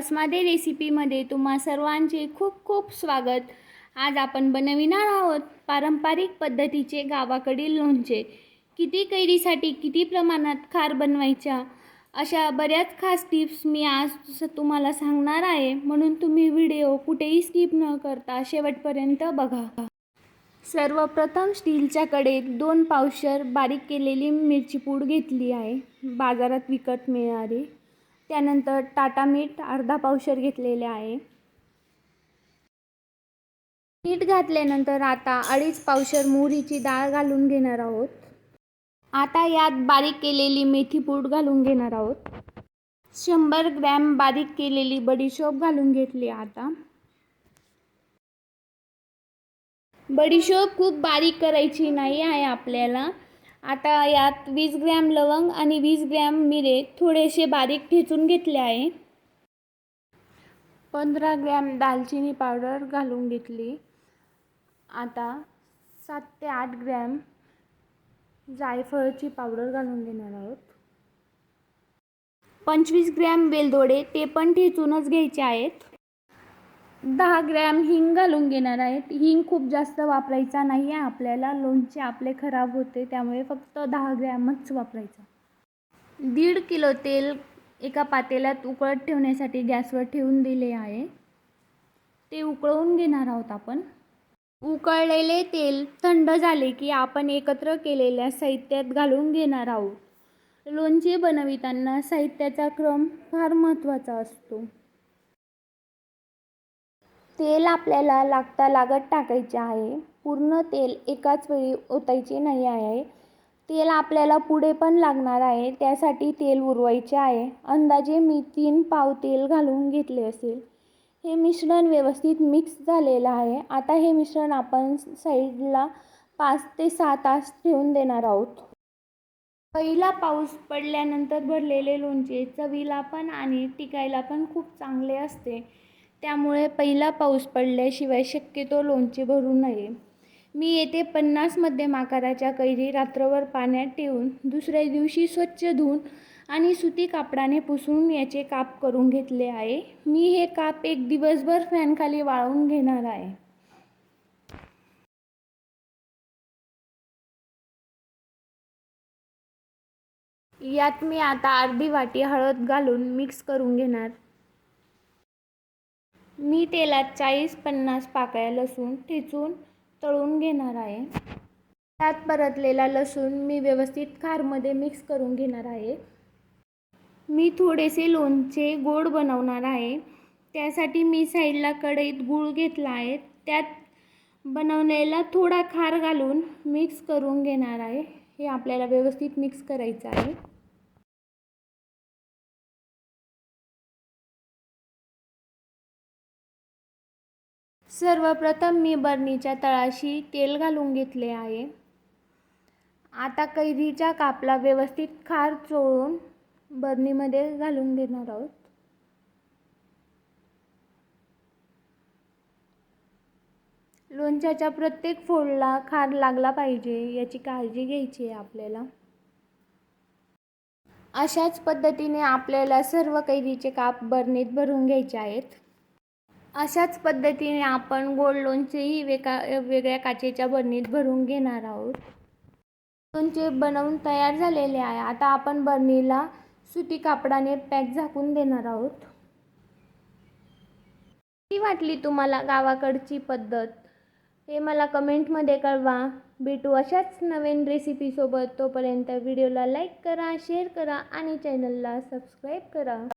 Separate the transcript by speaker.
Speaker 1: कसमादे रेसिपीमध्ये तुम्हा सर्वांचे खूप खूप स्वागत. आज आपण बनविणार आहोत पारंपरिक पद्धतीचे गावाकडील लोणचे. किती कैरीसाठी किती प्रमाणात खार बनवायच्या? अशा बऱ्याच खास टिप्स मी आज तुम्हाला सांगणार आहे. म्हणून तुम्ही व्हिडिओ कुठेही स्किप न करता शेवटपर्यंत बघा. सर्वप्रथम स्टीलच्या कडेत दोन पावशर बारीक केलेली मिरची पूड घेतली आहे. बाजारात विकत मिळणारी. त्यानंतर टाटा मीठ अर्धा पावशर घेतलेले आहे. मीठ घातल्यानंतर आता अडीच पावशर मोहरीची डाळ घालून घेणार आहोत. आता यात बारीक केलेली मेथी पूड घालून घेणार आहोत. शंभर ग्रॅम बारीक केलेली बडीशोप घालून घेतली आता. बडीशोप खूप बारीक करायची नाही आहे आपल्याला. आता यात वीस ग्रॅम लवंग आणि वीस ग्रॅम मिरे थोडेसे बारीक ठेचून घेतले आहे. पंधरा ग्रॅम दालचिनी पावडर घालून घेतली. आता सात ते आठ ग्रॅम जायफळची पावडर घालून घेणार आहोत. पंचवीस ग्रॅम वेलदोडे ते पण ठेचूनच घ्यायचे आहेत. दहा ग्रॅम हिंग घालून घेणार आहेत. हिंग खूप जास्त वापरायचा नाही आहे आपल्याला लोणचे आपले खराब होते त्यामुळे फक्त दहा ग्रॅमच वापरायचा. दीड किलो तेल एका पातेल्यात उकळत ठेवण्यासाठी गॅसवर ठेवून दिले आहे. ते उकळवून घेणार आहोत आपण. उकळलेले तेल थंड झाले की आपण एकत्र केलेल्या साहित्यात घालून घेणार आहोत. लोणचे बनविताना साहित्याचा क्रम फार महत्त्वाचा असतो. तेल आपल्याला लागता लागत टाकायचे आहे. पूर्ण तेल एकाच वेळी ओतायचे नाही आहे. तेल आपल्याला पुढे पण लागणार आहे त्यासाठी तेल उरवायचे आहे. अंदाजे मी तीन पाव तेल घालून घेतले असेल. हे मिश्रण व्यवस्थित मिक्स झालेलं आहे. आता हे मिश्रण आपण साईडला पाच ते सहा तास ठेवून देणार आहोत. पहिला पाऊस पडल्यानंतर भरलेले लोणचे चवीला पण आणि टिकायला पण खूप चांगले असते. त्यामुळे पहिला पाऊस पडल्याशिवाय शक्यतो लोणचे भरू नये. मी येथे पन्नास मध्यम आकाराच्या कैरी रात्रभर पाण्यात ठेवून दुसऱ्या दिवशी स्वच्छ धुवून आणि सुती कापडाने पुसून याचे काप करून घेतले आहे. मी हे काप एक दिवसभर फॅनखाली वाळवून घेणार आहे. यात मी आता अर्धी वाटी हळद घालून मिक्स करून घेणार. मी तेलात चाळीस पन्नास पाकळ्या लसूण ठेचून तळून घेणार आहे. त्यात परतलेला लसूण मी व्यवस्थित खारमध्ये मिक्स करून घेणार आहे. मी थोडेसे लोणचे गोड बनवणार आहे. त्यासाठी मी साईडला कढईत गूळ घेतला आहे. त्यात बनवलेला थोडा खार घालून मिक्स करून घेणार आहे. हे आपल्याला व्यवस्थित मिक्स करायचं आहे. सर्वप्रथम मी बरणीच्या तळाशी तेल घालून घेतले आहे. आता कैरीच्या कापला व्यवस्थित खार चोळून बरणीमध्ये घालून घेणार आहोत. लोणच्याच्या प्रत्येक फोडला खार लागला पाहिजे याची काळजी घ्यायची आहे आपल्याला. अशाच पद्धतीने आपल्याला सर्व कैरीचे काप बरणीत भरून घ्यायचे आहेत. अशाच पद्धतीने आपण गोल्ड लोणचेही वेका वेगळ्या काचेच्या बरणीत भरून घेणार आहोत. लोणचे बनवून तयार झालेले आहे. आता आपण बरणीला सुती कापडाने पॅक झाकून देणार आहोत. ती वाटली तुम्हाला गावाकडची पद्धत? हे मला कमेंटमध्ये कळवा. भेटू अशाच नवीन रेसिपीसोबत तोपर्यंत व्हिडिओला लाईक करा शेअर करा आणि चॅनलला सबस्क्राईब करा.